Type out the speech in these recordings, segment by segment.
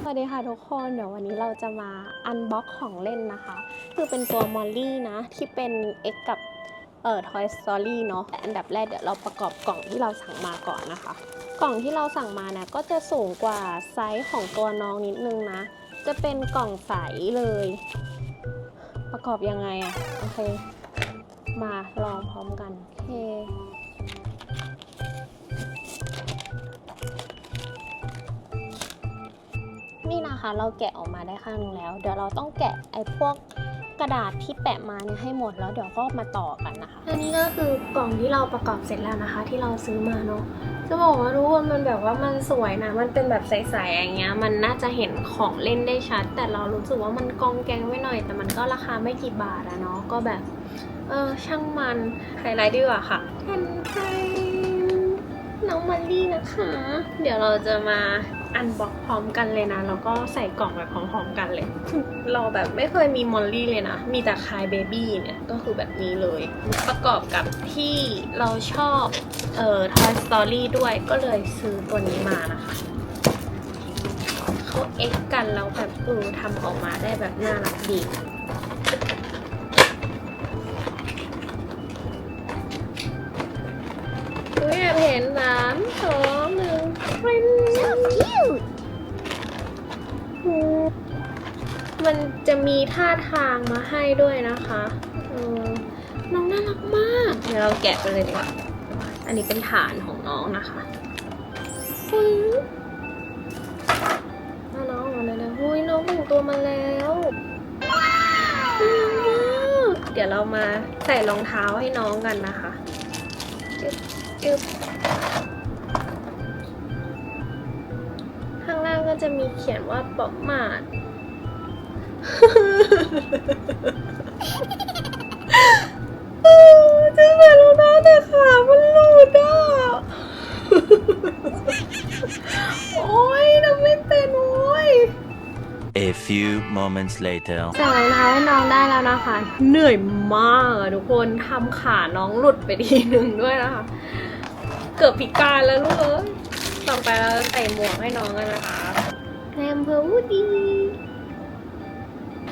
สวัสดีค่ะทุกคนเดี๋ยววันนี้เราจะมาอันบ็อกของเล่นนะคะ คือเป็นตัวมอลลี่นะ ที่เป็น X กับเอ่อ Toy Story เนาะแต่อันดับแรกเดี๋ยวเราประกอบกล่องที่เราสั่งมาก่อนนะคะ กล่องที่เราสั่งมานี่ยก็จะสูงกว่าไซส์ของตัวน้องนิดนึงนะ จะเป็นกล่องใสเลย ประกอบยังไงอะโอเค มาลองพร้อมกันโอเค นี่นะคะ เราแกะออกมาได้ข้างหนึงแล้ว เดี๋ยวเราต้องแกะไอ้พวกกระดาษที่แปะมาเนี่ยให้หมดแล้วเดี๋ยวก็มาต่อกันนะคะ อันนี้ก็คือกล่องที่เราประกอบเสร็จแล้วนะคะ ที่เราซื้อมาเนาะจะบอกว่าทุกคนมันแบบว่ามันสวยนะ มันเป็นแบบใสๆอย่างเงี้ย มันน่าจะเห็นของเล่นได้ชัด แต่เรารู้สึกว่ามันกองแกงไว้หน่อย แต่มันก็ราคาไม่กี่บาทอะเนาะ ก็แบบ เออช่างมันไฮไลท์ดีกว่าค่ะแทนแท น้องมันลี่นะคะ เดี๋ยวเราจะมาอันบ็อกพร้อมกันเลยนะ แล้วก็ใส่กล่องแบบพร้อมๆกันเลย เราแบบไม่เคยมีมอลลี่เลยนะ มีแต่คายเบบี้เนี่ย ก็คือแบบนี้เลย ประกอบกับที่เราชอบเอ่อ Toy Story ด้วยก็เลยซื้อตัวนี้มานะคะเขาเอ็กกันแล้วแบบเออทำออกมาได้แบบน่ารักดี นูอยากเห็นสามสองหนึ่งฟิน So มันจะมีท่าทางมาให้ด้วยนะคะน้องน่ารักมาก เดี๋ยวเราแกะไปเลยดีกว่าอันนี้เป็นฐานของน้องนะคะหุ้ยเอน้องออกมาเลยนะหุ้ยน้องแต่งตัวมาแล้วเดี๋ยวเรามาใส่รองเท้าให้น้องกันนะคะ จึ๊บข้างล่างก็จะมีเขียนว่าป๊อปมาด A few moments later. ใส่รองเท้าให้น้องได้แล้วนะคะ เหนื่อยมากอะทุกคนทำขาน้องหลุดไปทีหนึ่งด้วยนะคะ เกือบพิการแล้วลูกเอ้ยต่อไปเราจะใส่หมวกให้น้องกันนะคะแรมเพอร์วูดี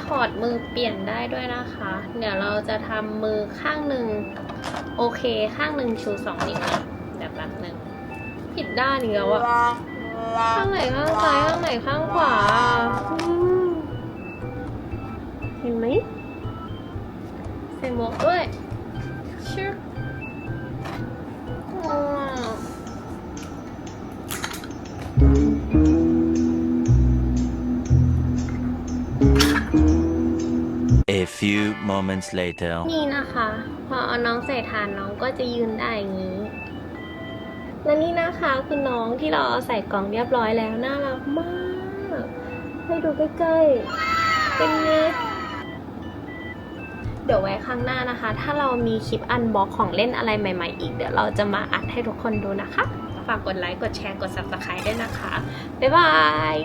ถอดมือเปลี่ยนได้ด้วยนะคะ เดี๋ยวเราจะทำมือข้างหนึ่งโอเคข้างหนึ่งชูสองนิ้วนะแบบแบบหนึ่งผิดด้านอีกแล้วอะ ข้างไหนข้างซ้ายข้างไหนข้างขวาอืมเห็นไหมใส่หมวกด้วยชิบว้าว A few moments later. นี่นะคะ พอเอาน้องใส่ฐานน้องก็จะยืนได้อย่างนี้ และนี่นะคะคือน้องที่เราเอใส่กล่องเรียบร้อยแล้ว น่ารักมาก ให้ดูใกล้ๆ เป็นไงเดี๋ยวไว้ครั้งหน้านะคะ ถ้าเรามีคลิปอันบ็อกของเล่นอะไรใหม่ ๆ อีก เดี๋ยวเราจะมาอัดให้ทุกคนดูนะคะ ฝากกดไลค์ กดแชร์ กด subscribe ด้วยนะคะ บ๊ายบาย